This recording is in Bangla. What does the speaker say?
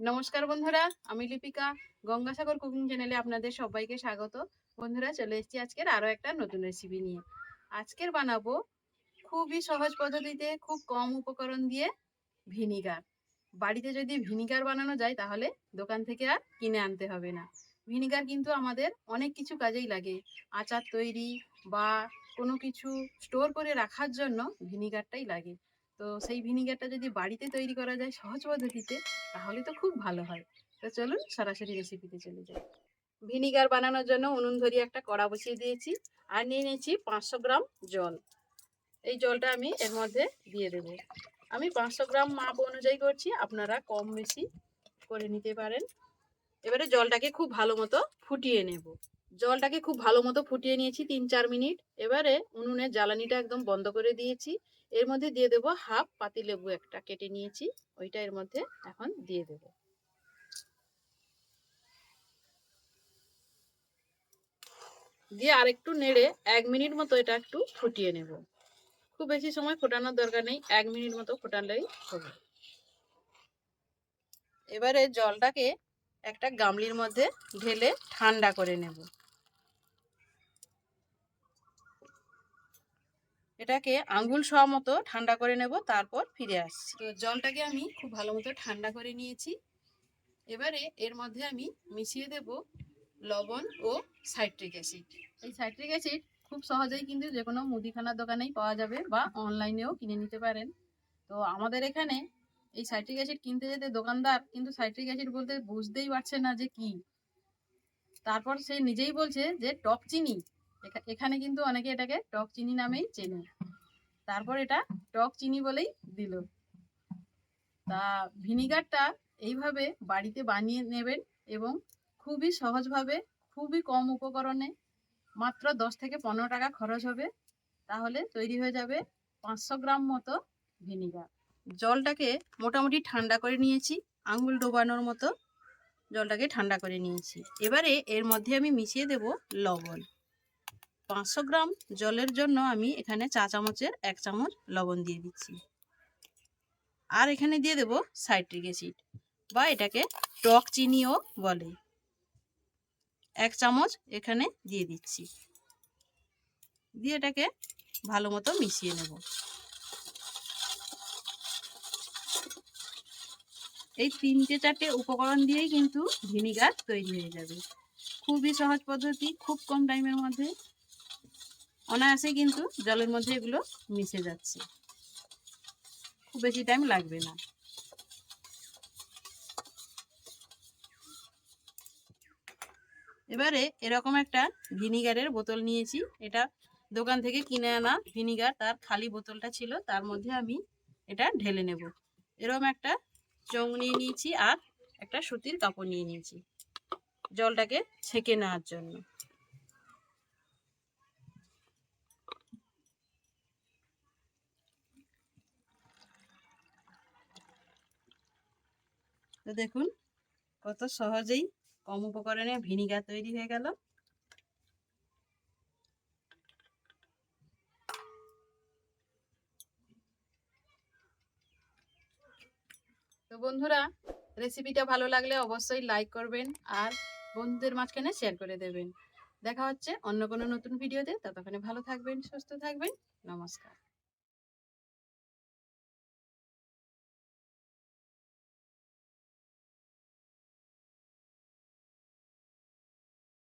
নমস্কার বন্ধুরা, আমি লিপিকা, গঙ্গাসাগর কুকিং চ্যানেলে আপনাদের সবাইকে স্বাগত। বন্ধুরা, চলে এসেছি আজকের আরও একটা নতুন রেসিপি নিয়ে। আজকের বানাবো খুবই সহজ পদ্ধতিতে, খুব কম উপকরণ দিয়ে ভিনিগার। বাড়িতে যদি ভিনিগার বানানো যায়, তাহলে দোকান থেকে আর কিনে আনতে হবে না। ভিনিগার কিন্তু আমাদের অনেক কিছু কাজেই লাগে। আচার তৈরি বা কোনো কিছু স্টোর করে রাখার জন্য ভিনিগারটাই লাগে। তো সেই ভিনিগারটা যদি বাড়িতে তৈরি করা যায় সহজ পদ্ধতিতে, তাহলে তো খুব ভালো হয়। তো চলুন সরাসরি রেসিপিতে চলে যাই। ভিনিগার বানানোর জন্য উনুন ধরিয়ে একটা কড়া বসিয়ে দিয়েছি আর নিয়ে নিয়েছি পাঁচশো গ্রাম জল। এই জলটা আমি এর মধ্যে দিয়ে দেব। আমি পাঁচশো গ্রাম মাপ অনুযায়ী করছি, আপনারা কম বেশি করে নিতে পারেন। এবারে জলটাকে খুব ভালো মতো ফুটিয়ে নেব। জলটাকে খুব ভালো মতো ফুটিয়ে নিয়েছি তিন চার মিনিট। এবারে উনুনের জ্বালানিটা একদম বন্ধ করে দিয়েছি। এর মধ্যে দিয়ে দেবো হাফ পাতি লেবু একটা কেটে নিয়েছি। ওইটা এর মধ্যে এখন দিয়ে দেব। দিয়ে আরেকটু নেড়ে এক মিনিট মতো এটা একটু ফুটিয়ে নেব। খুব বেশি সময় ফোটানোর দরকার নেই, এক মিনিট মতো ফোটালেই হবে। এবারে জলটাকে একটা গামলির মধ্যে ঢেলে ঠান্ডা করে নেব। এটাকে আঙ্গুল শোয়া মতো ঠান্ডা করে নেব, তারপর ফিরে আসছি। তো জলটাকে আমি খুব ভালো মতো ঠান্ডা করে নিয়েছি। এবারে এর মধ্যে আমি মিশিয়ে দেব লবণ ও সাইট্রিক অ্যাসিড। এই সাইট্রিক অ্যাসিড খুব সহজেই কিন্তু যে কোনো মুদিখানার দোকানেই পাওয়া যাবে বা অনলাইনেও কিনে নিতে পারেন। তো আমাদের এখানে এই সাইট্রিক অ্যাসিড কিনতে যেতে দোকানদার কিন্তু সাইট্রিক অ্যাসিড বলতে বুঝতেই পারছে না যে কি। তারপর সে নিজেই বলছে যে টক চিনি। এখানে কিন্তু অনেকে এটাকে টক চিনি নামেই চেনে। তারপর এটা টক চিনি বলেই দিল। তা ভিনিগারটা এইভাবে বাড়িতে বানিয়ে নেবেন এবং খুবই সহজভাবে খুবই কম উপকরণে মাত্র দশ থেকে পনেরো টাকা খরচ হবে তাহলে তৈরি হয়ে যাবে পাঁচশো গ্রাম মতো ভিনিগার। জলটাকে মোটামুটি ঠান্ডা করে নিয়েছি আঙুল ডোবানোর মতো জলটাকে ঠান্ডা করে নিয়েছি। এবারে এর মধ্যে আমি মিশিয়ে দেব লবণ। পাঁচশো গ্রাম জলের জন্য আমি এখানে চা চামচের এক চামচ লবণ দিয়ে দিচ্ছি। আর এখানে দিয়ে দেব সাইট্রিক অ্যাসিড বা এটাকে টক চিনিও বলে। এক চামচ এখানে দিয়ে দিচ্ছি। দিয়ে এটাকে ভালো মতো মিশিয়ে নেব। এই তিনটে চারটে উপকরণ দিয়েই কিন্তু ভিনিগার তৈরি হয়ে যাবে। খুবই সহজ পদ্ধতি, খুব কম টাইমের মধ্যে। অনায়াসে কিন্তু জলের মধ্যে এগুলো মিশে যাচ্ছে। খুব বেশি টাইম লাগবে না। এবারে এরকম একটা ভিনিগারের বোতল নিয়েছি। এটা দোকান থেকে কিনে আনা ভিনিগার, তার খালি বোতলটা ছিল, তার মধ্যে আমি এটা ঢেলে নেব। এরকম একটা চোঙ নিয়ে নিয়েছি আর একটা সুতির কাপড় নিয়ে নিয়েছি, জলটাকে ছেঁকে নেওয়ার জন্য। তো দেখুন, কত সহজেই কম উপকরণে ভিনিগার তৈরি হয়ে গেল। তো বন্ধুরা রেসিপিটা ভালো লাগলে অবশ্যই লাইক করবেন আর বন্ধুদের মাঝখানে শেয়ার করে দেবেন। দেখা হচ্ছে অন্য কোনো নতুন ভিডিওতে ততক্ষণে ভালো থাকবেন, সুস্থ থাকবেন। নমস্কার।